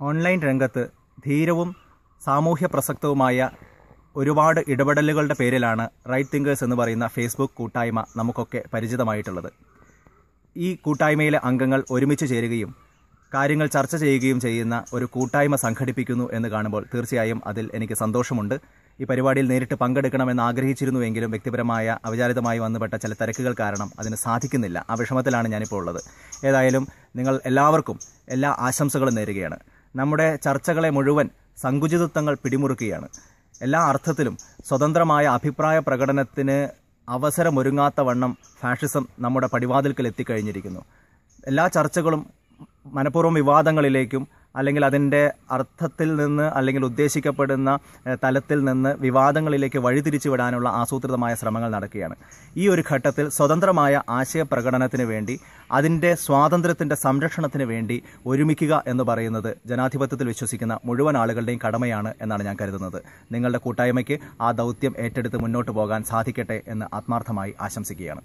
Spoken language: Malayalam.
ഓൺലൈൻ രംഗത്ത് ധീരവും സാമൂഹ്യ പ്രസക്തവുമായ ഒരുപാട് ഇടപെടലുകളുടെ പേരിലാണ് റൈറ്റ് തിങ്കേഴ്സ് എന്ന് പറയുന്ന ഫേസ്ബുക്ക് കൂട്ടായ്മ നമുക്കൊക്കെ പരിചിതമായിട്ടുള്ളത്. ഈ കൂട്ടായ്മയിലെ അംഗങ്ങൾ ഒരുമിച്ച് ചേരുകയും കാര്യങ്ങൾ ചർച്ച ചെയ്യുകയും ചെയ്യുന്ന ഒരു കൂട്ടായ്മ സംഘടിപ്പിക്കുന്നു എന്ന് കാണുമ്പോൾ തീർച്ചയായും അതിൽ എനിക്ക് സന്തോഷമുണ്ട്. ഈ പരിപാടിയിൽ നേരിട്ട് പങ്കെടുക്കണമെന്ന് ആഗ്രഹിച്ചിരുന്നുവെങ്കിലും വ്യക്തിപരമായ അവിചാരിതമായി വന്നുപെട്ട ചില തിരക്കുകൾ കാരണം അതിന് സാധിക്കുന്നില്ല. ആ വിഷമത്തിലാണ് ഞാനിപ്പോൾ ഉള്ളത്. ഏതായാലും നിങ്ങൾ എല്ലാവർക്കും എല്ലാ ആശംസകളും നേരുകയാണ്. നമ്മുടെ ചർച്ചകളെ മുഴുവൻ സങ്കുചിതത്വങ്ങൾ പിടിമുറുക്കുകയാണ്. എല്ലാ അർത്ഥത്തിലും സ്വതന്ത്രമായ അഭിപ്രായ പ്രകടനത്തിന് അവസരമൊരുങ്ങാത്ത വണ്ണം ഫാഷിസം നമ്മുടെ പടിവാതിൽക്കൽ എത്തിക്കഴിഞ്ഞിരിക്കുന്നു. എല്ലാ ചർച്ചകളും മനഃപൂർവം വിവാദങ്ങളിലേക്കും അല്ലെങ്കിൽ അതിന്റെ അർത്ഥത്തിൽ നിന്ന് അല്ലെങ്കിൽ ഉദ്ദേശിക്കപ്പെടുന്ന തലത്തിൽ നിന്ന് വിവാദങ്ങളിലേക്ക് വഴിതിരിച്ചു വിടാനുള്ള ആസൂത്രിതമായ ശ്രമങ്ങൾ നടക്കുകയാണ്. ഈ ഒരു ഘട്ടത്തിൽ സ്വതന്ത്രമായ ആശയപ്രകടനത്തിന് വേണ്ടി അതിന്റെ സ്വാതന്ത്ര്യത്തിന്റെ സംരക്ഷണത്തിന് വേണ്ടി ഒരുമിക്കുക എന്ന് പറയുന്നത് ജനാധിപത്യത്തിൽ വിശ്വസിക്കുന്ന മുഴുവൻ ആളുകളുടെയും കടമയാണ് എന്നാണ് ഞാൻ കരുതുന്നത്. നിങ്ങളുടെ കൂട്ടായ്മയ്ക്ക് ആ ദൗത്യം ഏറ്റെടുത്ത് മുന്നോട്ട് പോകാൻ സാധിക്കട്ടെ എന്ന് ആത്മാർത്ഥമായി ആശംസിക്കുകയാണ്.